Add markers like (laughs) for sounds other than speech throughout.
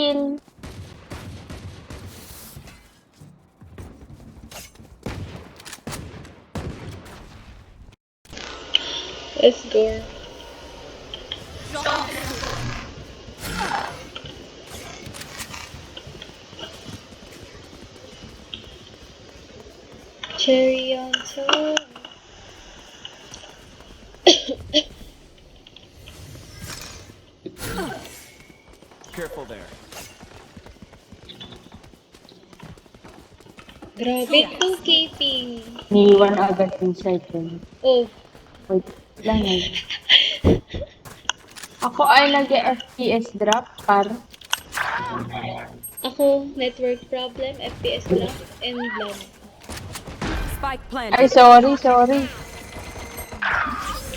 kill. Let's go. Grabe to, keeping. Niiwan agad yung second. Oh, Wait lang (laughs) eh. Ako ay nag-FPS drop par. ako, network problem, FPS drop, and lag. Spike Ay, planted. sorry, sorry.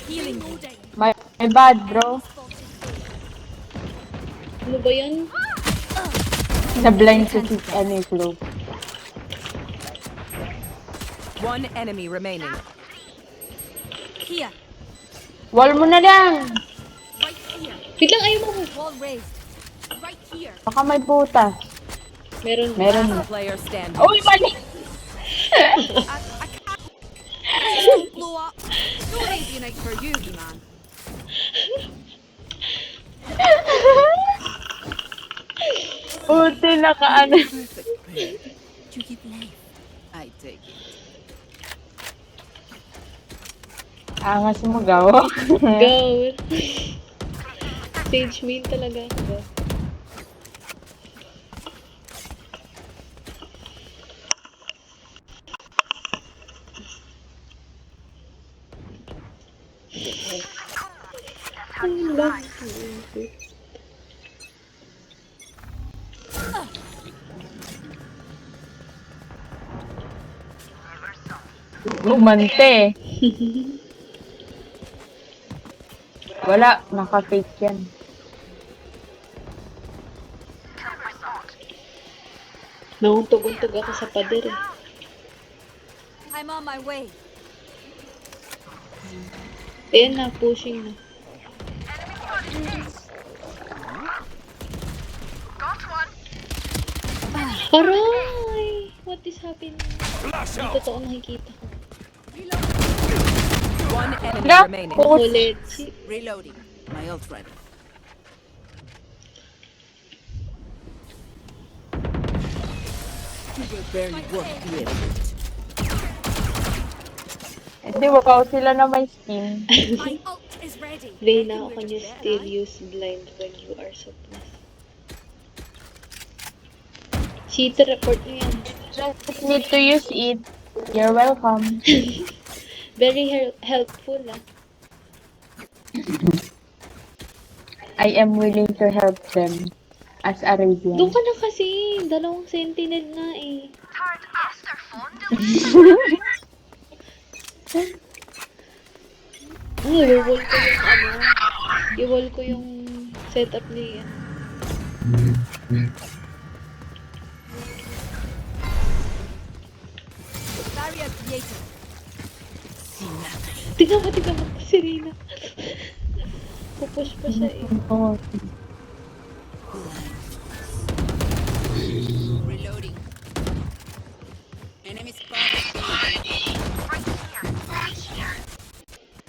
Healing. My, my bad, bro. Ano ba yun? Sa blind to si ano yung flow. One enemy remaining. Here, Wall mo na lang! right here. Wait lang, ayaw mo. Wall raised. Right here. Baka may butas. Meron. Meron. Last player standing. Uy, mali! Blow up. No easy night for you, man. Buti naka ano. You keep life. I take it. Angas mo gawa. (laughs) Go. Stage main talaga. Go. Ang lang. Gumante. (laughs) Wala, naka-fake yan. Nauntog-untog ako sa pader eh. I'm on my way. Ayan na, pushing na. Aray! What is happening? Ang totoo nakikita ko. One enemy Ga- remaining. Put- Ulit. Si- Reloading. My ult ready. You will barely work here. Hindi, wow sila na may skin. My ult is ready. Reyna, can you still use blind when you are suppressed? Cheater report mo yan. Just need to use it. You're welcome. (laughs) Very hel- helpful ah. I am willing to help them as Arabian. Doon ka na kasi. Dalawang sentinel nga eh. Ano, i-wall ko yung ano. I-wall ko yung setup ni ano. Barrier created. Tingnan mo, tingnan mo. Si Rina. Pupush pa siya eh. Oo. Reloading. Enemy spotted.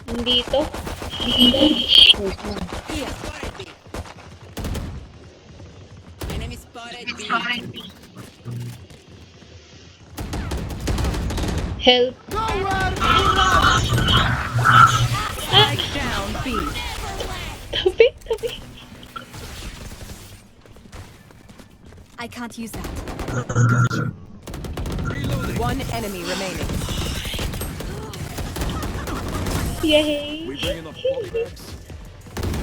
Nandito. Here. Spotted B. Enemy spotted B. Help. Spike down B. Tabi, tabi. I can't use that. One enemy remaining. Yay.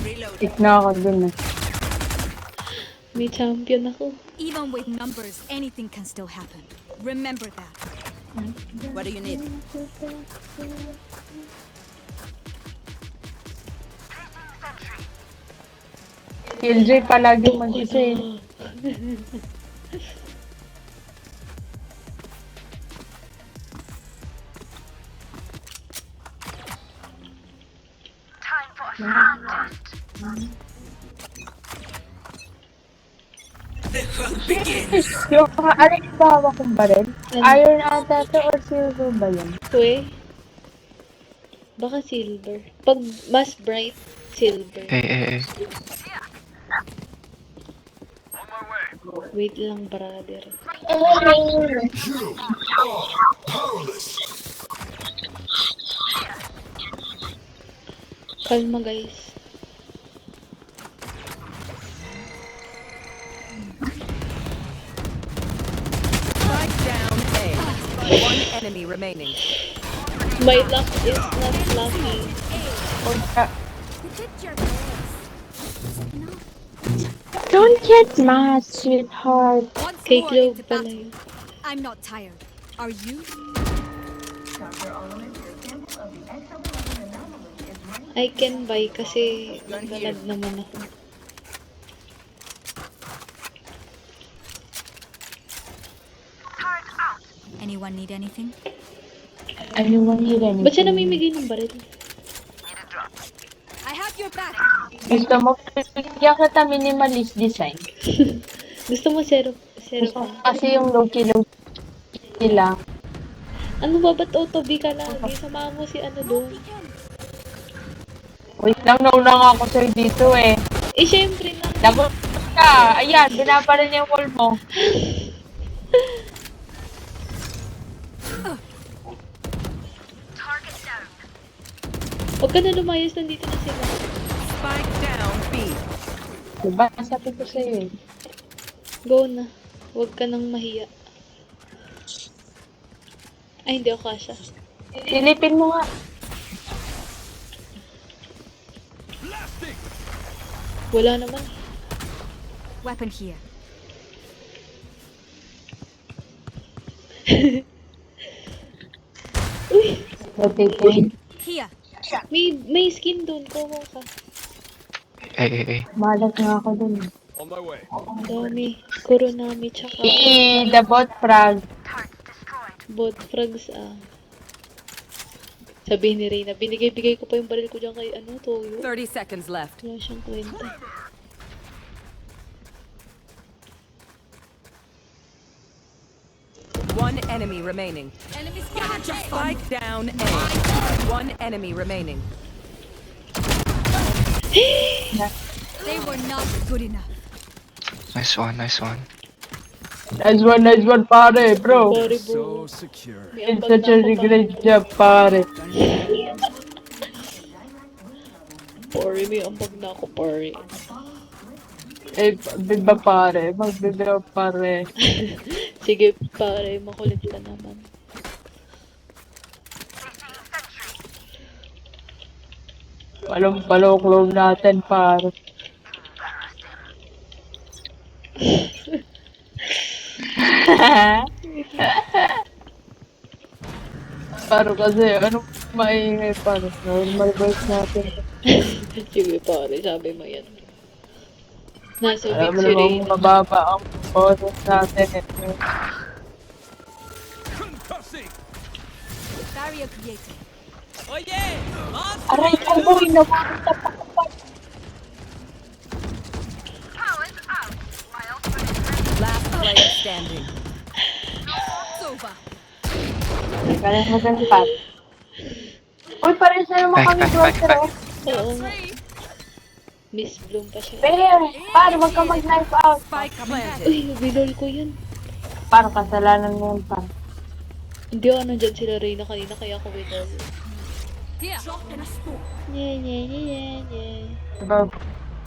Reloading. Tik na ako dun. May champion ako. Even with numbers, anything can still happen. Remember that. What do you need? Killjoy palagi mag-isa eh. Yung ano yung bawa kong baril? Iron ata to or silver ba yun? Kwe? Baka silver. Pag mas bright, silver. Eh, eh, eh. Wait lang, brother. Kalma, guys. Strike down A. One enemy remaining. My luck is not lucky. You did your best. Don't get mad, sweetheart. Once Kay more Globe into battle. I'm not tired. Are you? I can buy kasi naglalag naman ako. Anyone need anything? Anyone need anything? Ba't siya namimigay ng baril? I have your back. Gusto mo, bigyan kita minimalist design. (laughs) Gusto mo zero, zero Gusto ko ka? kasi yung low-key, low-key lang. Ano ba ba't autobi ka lagi? Samahan mo si ano doon. Wait lang, nauna nga ako sa'yo dito eh. Eh, syempre na. Lagot ka! Ayan, binapalan niya yung wall mo. (laughs) Huwag ka na lumayas, nandito na sila. Spike down B. Diba? Sabi ko sa'yo eh. Go na. Huwag ka nang mahiya. Ay, hindi ako kasha. Silipin mo nga. Wala naman. Weapon here. (laughs) Uy! Rotating. Here. May, may skin doon. Kuha ka. Eh, eh, eh. Malat nga ako dun. eh. On my way. Ang dami. Kuronami tsaka Eh, the bot frag. bot frags ah. Sabihin ni Reyna, binigay-bigay ko pa yung baril ko dyan kay ano, Toyo. 30 seconds left. Wala siyang kwenta. One enemy remaining. Enemy spotted. Spike down A. One enemy remaining. (gasps) They were not good enough. Nice one, nice one. Nice one, nice one, pare, bro. So secure. May It's such a ako, great job, pare. pare. May ambag na ako, pare. Eh, biba pare. Magbiba pare. (laughs) Sige, pare. Makulit ka naman. Palong paloklong natin, pare. (laughs) Paro kasi, anong maingay pare? Normal voice natin. Sige, pare. Sabi mo yan. Nasa Alam mo namang Reyna. mababa ang boses natin. eh. Concussing. Barrier created. Aray ko, boy, nawakita pa ko pa. Last player standing. It's over. Kaya mo dyan, pat. Uy, parang sa'yo mo Miss Bloom pa siya. Bear, pare, wag ka mag-knife out. Spike planted. Uy, binol ko yun. Parang kasalanan mo yun, pare. Hindi ako nandyan sila Reyna kanina, kaya ako binol. Here. Drop in a smoke. Nye, nye, nye, nye, nye. Diba?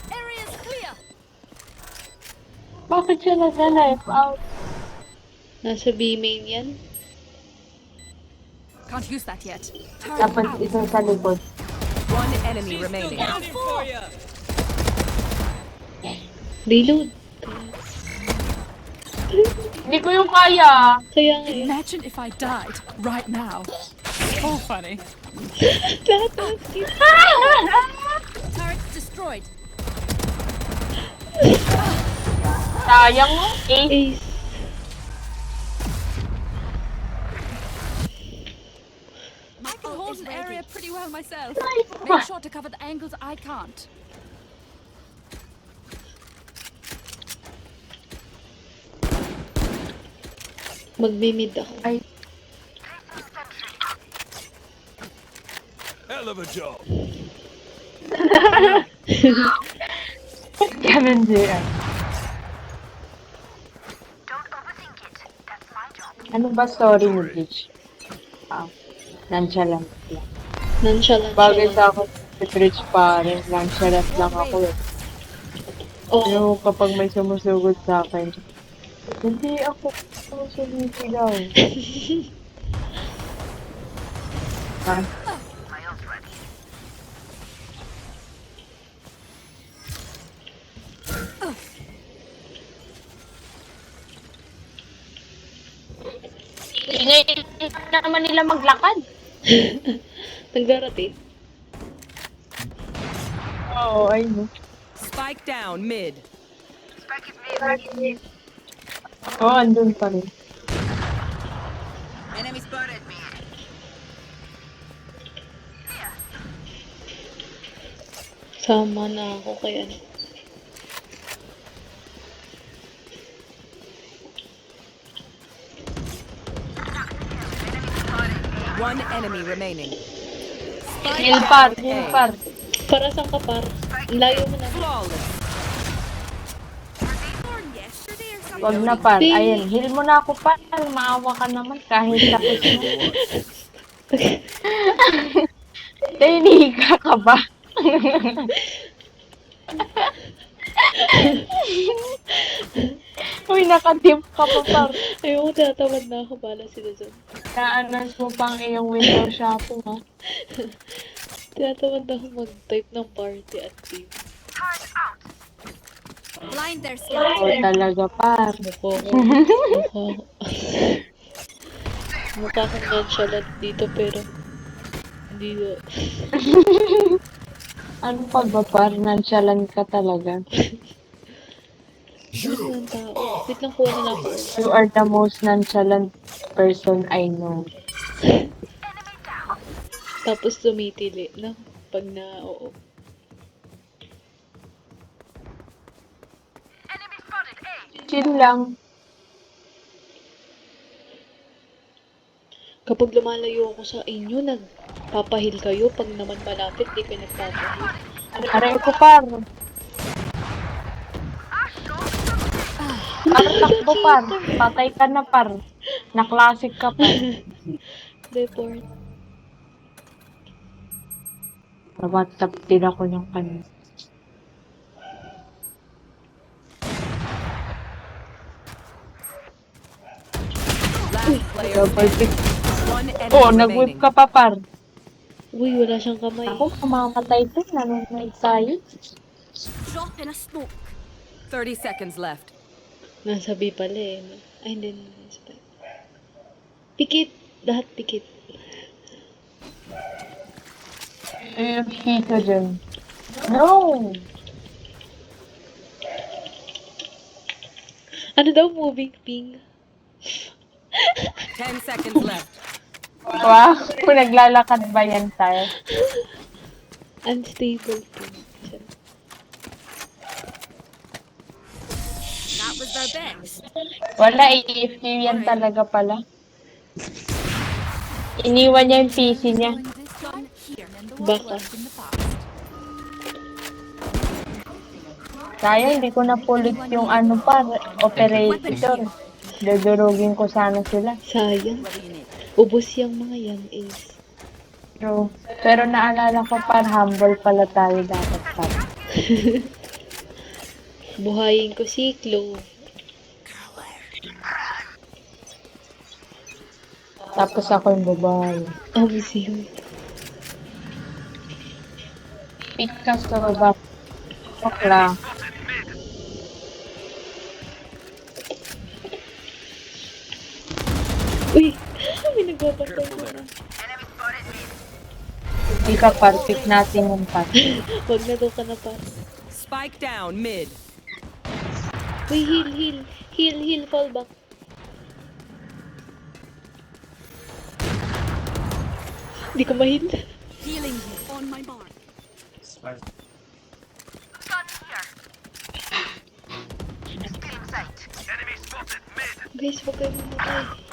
Area's clear. Bakit siya nag-knife out? Nasa B main yan. Can't use that yet. Turn Dapat out. isa sa likod. One enemy remaining. Reload. Hindi ko yung kaya. Kaya nga eh. Imagine if I died right now. So funny. (laughs) Lahat ng skin. Turret destroyed. Sayang mo. Eh, Ace. I can hold an area pretty well myself. Make sure to cover the angles I can't. Magmi-mid ako. Ay, Hell of a job. (laughs) ganun siya. Ano ba story ni Bleach? Ah, nonchalant lang. Nonchalant Bagay sa ako, si Bleach pa rin. Nonchalant lang ako eh. Oo. Pero kapag may sumusugod sa akin, hindi ako sumisigaw. ha? Ingay na naman nila maglakad. (laughs) Nagra-rotate. Oo, ay no. Spike down mid. Oo, oh, andun pa rin. Sama na ako kaya ano. One enemy remaining. Heal par, heal par. Para saan ka par? Layo mo na. Flawless. Wag na par. Ayan, heal mo na ako par. Maawa ka naman kahit tapos mo. Tahiniga ka ba? (laughs) Uy, nakatip ka pa par. Ayoko, tinatamad na ako. Bala sila dyan. Naanas mo pang iyong window shopping ha. (laughs) Tinatamad na ako mag-type ng party at team. Blind their O talaga par. Mukha ko. (laughs) Mukha kong nonchalant dito pero hindi na. (laughs) Ano pa ba par? Nonchalant ka talaga. Wait lang, kuha na lang ako. You are the most nonchalant person I know. Tapos tumitili, no? Pag na, oo. Chill lang. Kapag lumalayo ako sa inyo, nagpapahil kayo. Pag naman malapit, di kayo nagpapahil. Aray ko par. Par, takbo par. Patay ka na par. Na-classic ka pa. (laughs) Report. Na-whatsapp din ako ng kanina. Last player Double pick. One enemy Oh, nag-whip remaining. ka pa par. Uy, wala siyang kamay. Ako, mamamatay to. Nanonood tayo. Drop in a smoke. 30 seconds left. Nasa B pala eh. no? Ay, hindi. nasa B. Pikit. Lahat pikit. Yung hito dyan. No! Ano daw moving ping? 10 seconds left. Wow, kung naglalakad ba yan tayo? Unstable. Siya. That was their best. Wala, AFK yan talaga pala. Iniwan niya yung PC niya. Baka. Kaya, hindi ko na pulit yung ano pa, operator. Dudurugin ko sana sila. Sayang. Ubus yung mga yan is. Pero, pero naalala ko pa, humble pala tayo dapat pa. (laughs) Buhayin ko si Clove. Tapos ako yung babae. Oh, museum. Pick ka sa baba. Okay lang. Uy! May nagbabantay Careful na. Hindi ka par, pick natin yung par. Wag na daw ka na pa. Spike down mid. Uy, heal, heal. Heal, heal, fall back. Hindi ko ma-heal. Healing on my mark. Guys, wag kayo mamatay.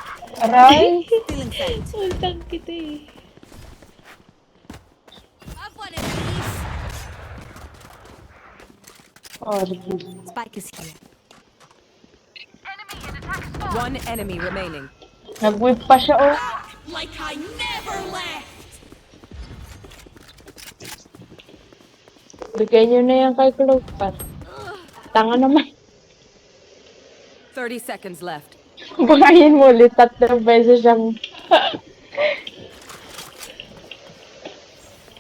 Aray! (laughs) Ultang kita eh. Sorry. Spike is here. One enemy remaining. Nag-whip pa siya, oh. Like I never left. Bigay niyo na yan kay Clover. Tanga naman. 30 seconds left. Buhayin mo ulit tatlong beses siyang...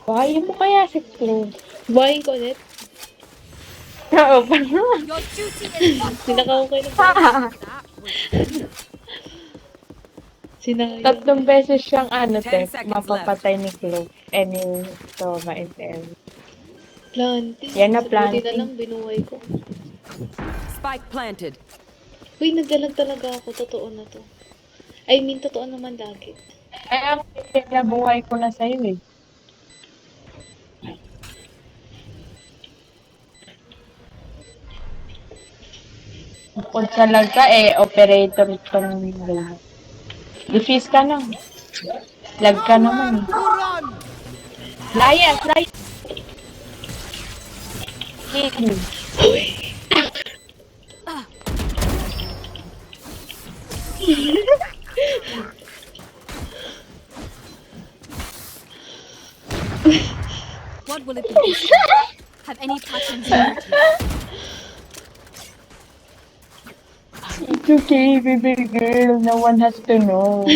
Buhayin mo kaya si Clover. Buhayin ko ulit. Oo, not Sinakaw ko na that. Sinakaw. Tatlong beses siyang ano, te, mapapatay ni Clove. Any Sova and M. Planting. Yan na, Buti planting. na lang binuhay ko. Spike planted. Uy, nagdalag talaga ako. Totoo na to. I mean, totoo naman lagi. Ay, ang pinabuhay ko na sa'yo eh. Bukod sa lag ka, eh, operator ka ng lahat. Defuse ka na. Lag ka naman eh. Layas, layas. Kill. What will it be? Have any patterns emerged? It's okay, baby girl. No one has to know.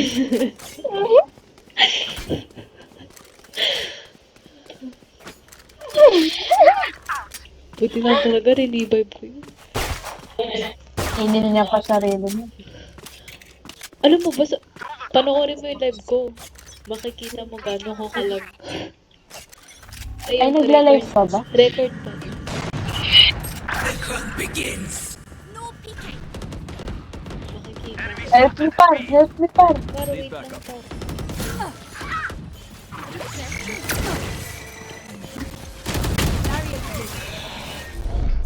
Buti na talaga, revive ko yun. Hindi niya pa sarili mo. Alam mo ba, sa... panoorin mo yung live ko. Makikita mo gano'n ko kalag. Ay, nagla-live pa ba? Record pa. No peeking. Makikita. Help me par, help me par. Para wait lang pa.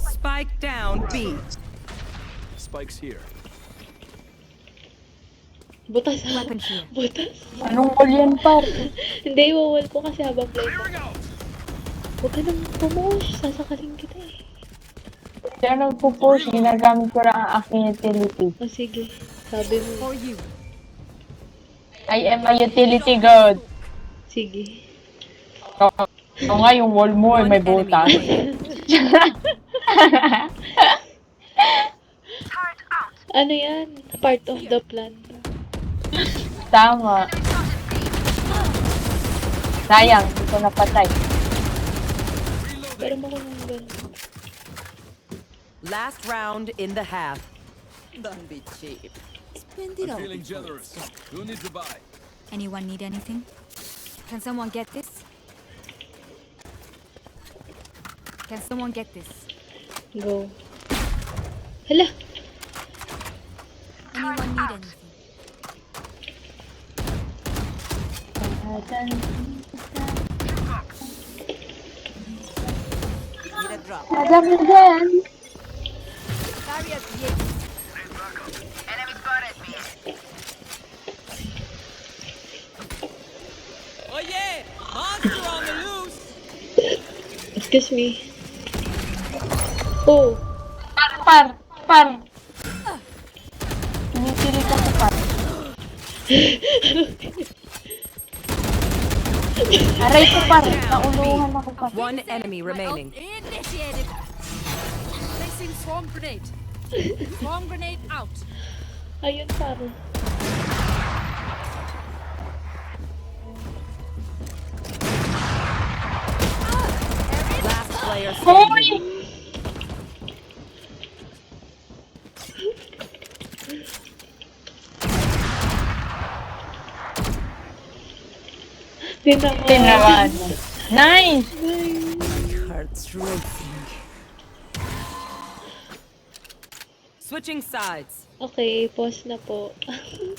Spike down B. Spike's here. Butas. Butas? Anong call yan par? Hindi, iwawal ko kasi habang play mo. Huwag ka nang pumush. Sasakalin kita eh. Kaya nagpo-push, ginagamit ko lang ang aking utility. O sige. Sabi mo. For you. I am a utility god. Sige. Oo Oo nga, yung wall mo ay may butas. (laughs) Ano yan? Part of the plan. Tama. Sayang, hindi ko napatay. Pero mo ko nang ganun. Last round in the half. Don't be cheap. Spend it all. Feeling generous. Who needs to buy? Anyone need anything? Can someone get this? Can someone get this? Go. Hello. Anyone need anything? Need a drop. Alam mo dyan. Barrier created. Excuse me. Oh! Par, par, par. Tumitili ka sa par. (laughs) Aray ko par, nauluhan ako par. One enemy remaining. Initiated. Placing swarm grenade. Swarm grenade out. Ayun, paro. Ah, Last player standing. Hoy! Tinamaan mo. Nice! Hearts racing. Switching sides. Okay, pause na po. (laughs)